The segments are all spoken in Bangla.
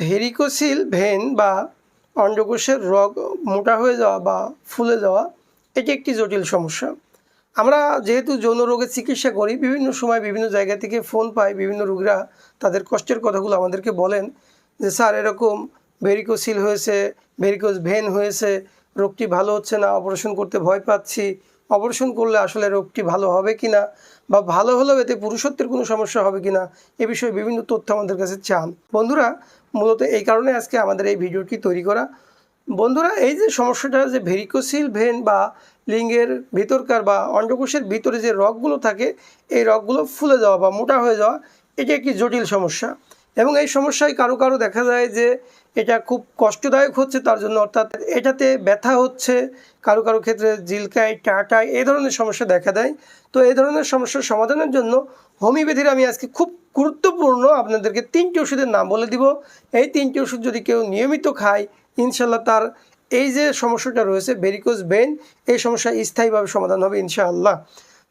ভেরিকোসিল ভেন বা অন্ডকোষের রগ মোটা হয়ে যাওয়া বা ফুলে যাওয়া, এটি একটি জটিল সমস্যা। আমরা যেহেতু যৌন রোগের চিকিৎসা করি, বিভিন্ন সময় বিভিন্ন জায়গা থেকে ফোন পাই, বিভিন্ন রোগীরা তাদের কষ্টের কথাগুলো আমাদেরকে বলেন যে, স্যার, এরকম ভেরিকোসিল হয়েছে, ভেরিকোস ভেন হয়েছে, রোগটি ভালো হচ্ছে না, অপারেশন করতে ভয় পাচ্ছি অপারেশন করলে আসলে রোগটি ভালো হবে কি না বা ভালো হলেও এতে পুরুষত্বের কোনো সমস্যা হবে কি না এ বিষয়ে বিভিন্ন তথ্য আমাদের কাছে চান। বন্ধুরা, মূলত এই কারণে আজকে আমাদের এই ভিডিওটি তৈরি করা। বন্ধুরা, এই যে সমস্যাটা যে ভেরিকোসিল ভেন বা লিঙ্গের ভিতরকার বা অন্ডকোষের ভিতরে যে রগগুলো থাকে, এই রগগুলো ফুলে যাওয়া বা মোটা হয়ে যাওয়া, এটি একটি জটিল সমস্যা। এবং এই সমস্যায় কারও কারও দেখা যায় যে এটা খুব কষ্টদায়ক হচ্ছে তার জন্য, অর্থাৎ এটাতে ব্যথা হচ্ছে, কারও কারও ক্ষেত্রে জিলকায়, টাটায় এই ধরনের সমস্যা দেখা দেয়। তো এই ধরনের সমস্যার সমাধানের জন্য হোমিওপ্যাথির আমি আজকে খুব গুরুত্বপূর্ণ আপনাদেরকে তিনটি ওষুধের নাম বলে দিব। এই তিনটি ওষুধ যদি কেউ নিয়মিত খায় ইনশাল্লাহ তার এই যে সমস্যাটা রয়েছে ভেরিকোজ বেন এই সমস্যা স্থায়ীভাবে সমাধান হবে ইনশাআল্লাহ।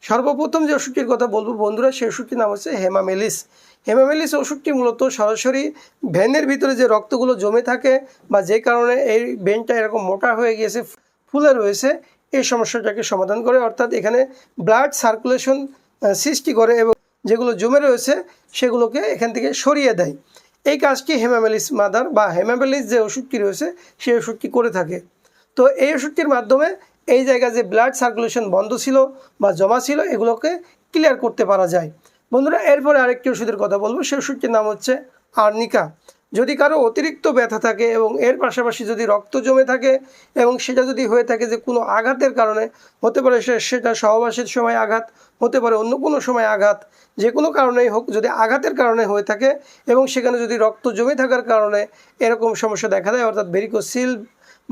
সর্বপ্রথম যে ওষুধটির কথা বলব বন্ধুরা, সেই ওষুধটির নাম হচ্ছে হেমামেলিস। হেমামেলিস ওষুধটি মূলত সরাসরি ভেনের ভিতরে যে রক্তগুলো জমে থাকে বা যে কারণে এই ভেনটা এরকম মোটা হয়ে গিয়েছে, ফুলে রয়েছে, এই সমস্যাটাকে সমাধান করে, অর্থাৎ এখানে ব্লাড সার্কুলেশন সৃষ্টি করে এবং যেগুলো জমে রয়েছে সেগুলোকে এখান থেকে সরিয়ে দেয়। এই কাজটি হেমামেলিস মাদার বা হেমামেলিস যে ওষুধটি রয়েছে, সেই ওষুধটি করে থাকে। তো এই ওষুধটির মাধ্যমে এই জায়গায় যে ব্লাড সার্কুলেশন বন্ধ ছিল বা জমা ছিল, এগুলোকে ক্লিয়ার করতে পারা যায়। বন্ধুরা, এরপরে আরেকটি ওষুধের কথা বলব। সেই ওষুধটির নাম হচ্ছে আর্নিকা। যদি কারও অতিরিক্ত ব্যথা থাকে এবং এর পাশাপাশি যদি রক্ত জমে থাকে এবং সেটা যদি হয়ে থাকে যে কোনো আঘাতের কারণে, হতে পারে সে, সেটা সহবাসের সময় আঘাত, হতে পারে অন্য কোনো সময় আঘাত, যে কোনো কারণেই হোক যদি আঘাতের কারণে হয়ে থাকে এবং সেখানে যদি রক্ত জমে থাকার কারণে এরকম সমস্যা দেখা দেয়, অর্থাৎ ভেরিকোসিল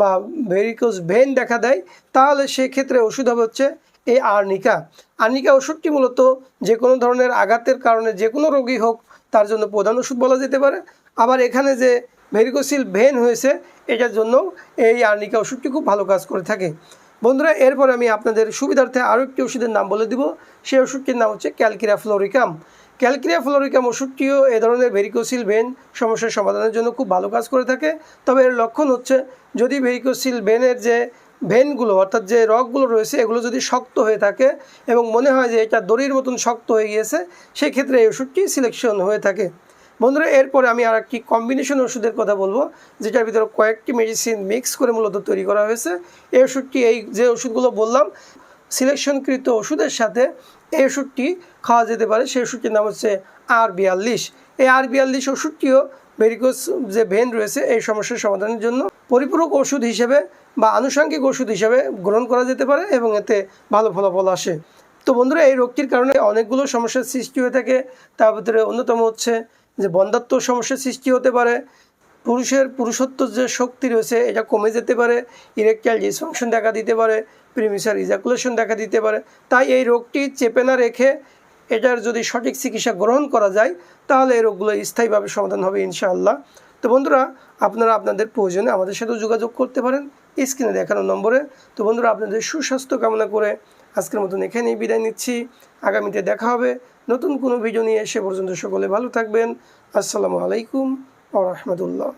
বা ভেরিকোস ভেন দেখা দেয়, তাহলে সেক্ষেত্রে ওষুধ হবে হচ্ছে এই আর্নিকা আর্নিকা ওষুধটি মূলত যে কোনো ধরনের আঘাতের কারণে যে কোনো রোগী হোক, তার জন্য প্রধান ওষুধ বলা যেতে পারে। আবার এখানে যে ভেরিকোসিল ভেন হয়েছে, এটার জন্য এই আর্নিকা ওষুধটি খুব ভালো কাজ করে থাকে। বন্ধুরা, এরপর আমি আপনাদের সুবিধার্থে আরও একটি ওষুধের নাম বলে দিব। সেই ওষুধটির নাম হচ্ছে ক্যালকিরা ফ্লোরিকাম ক্যালকিরিয়া ফ্লোরিকাম ওষুধটিও এ ধরনের ভেরিকোসিল ভেন সমস্যার সমাধানের জন্য খুব ভালো কাজ করে থাকে। তবে এর লক্ষণ হচ্ছে, যদি ভেরিকোসিল ভেনের যে ভেনগুলো, অর্থাৎ যে রগগুলো রয়েছে, এগুলো যদি শক্ত হয়ে থাকে এবং মনে হয় যে এটা দড়ির মতন শক্ত হয়ে গিয়েছে, সেক্ষেত্রে এই ওষুধটি সিলেকশন হয়ে থাকে। বন্ধুরা, এরপরে আমি আর একটি কম্বিনেশন ওষুধের কথা বলব, যেটার ভিতরে কয়েকটি মেডিসিন মিক্স করে মূলত তৈরি করা হয়েছে। এই ওষুধটি, এই যে ওষুধগুলো বললাম সিলেকশনকৃত ওষুধের সাথে এই ওষুধটি খাওয়া যেতে পারে। সেই ওষুধটির নাম হচ্ছে আর বিয়াল্লিশ এই আর বিয়াল্লিশ ওষুধটিও ভেরিকোস যে ভেন রয়েছে, এই সমস্যার সমাধানের জন্য পরিপূরক ওষুধ হিসেবে বা আনুষঙ্গিক ওষুধ হিসেবে গ্রহণ করা যেতে পারে এবং এতে ভালো ফলাফল আসে। তো বন্ধুরা, এই রোগটির কারণে অনেকগুলো সমস্যার সৃষ্টি হয়ে থাকে। তার ভিতরে অন্যতম হচ্ছে যে বন্ধাত্ম সমস্যার সৃষ্টি হতে পারে, পুরুষের পুরুষত্ব যে শক্তি রয়েছে, এটা কমে যেতে পারে ইরেকটাইল ডিসফাংশন দেখা দিতে পারে প্রিমিসার ইজাকুলেশন দেখা দিতে পারে। তাই এই রোগটি চেপে না রেখে এটার যদি সঠিক চিকিৎসা গ্রহণ করা যায়, তাহলে এই রোগগুলো স্থায়ীভাবে সমাধান হবে ইনশাআল্লাহ। তো বন্ধুরা, আপনারা আপনাদের প্রয়োজনে আমাদের সাথেও যোগাযোগ করতে পারেন। স্ক্রিনে দেখানো নম্বরে। তো বন্ধুরা, আপনাদের সুস্বাস্থ্য কামনা করে আজকের মতন এখানেই বিদায় নিচ্ছি। আগামীতে দেখা হবে নতুন কোনো ভিডিও নিয়ে। এসে পর্যন্ত সকলে ভালো থাকবেন। আসসালামু আলাইকুম ও রহমতুল্লাহ।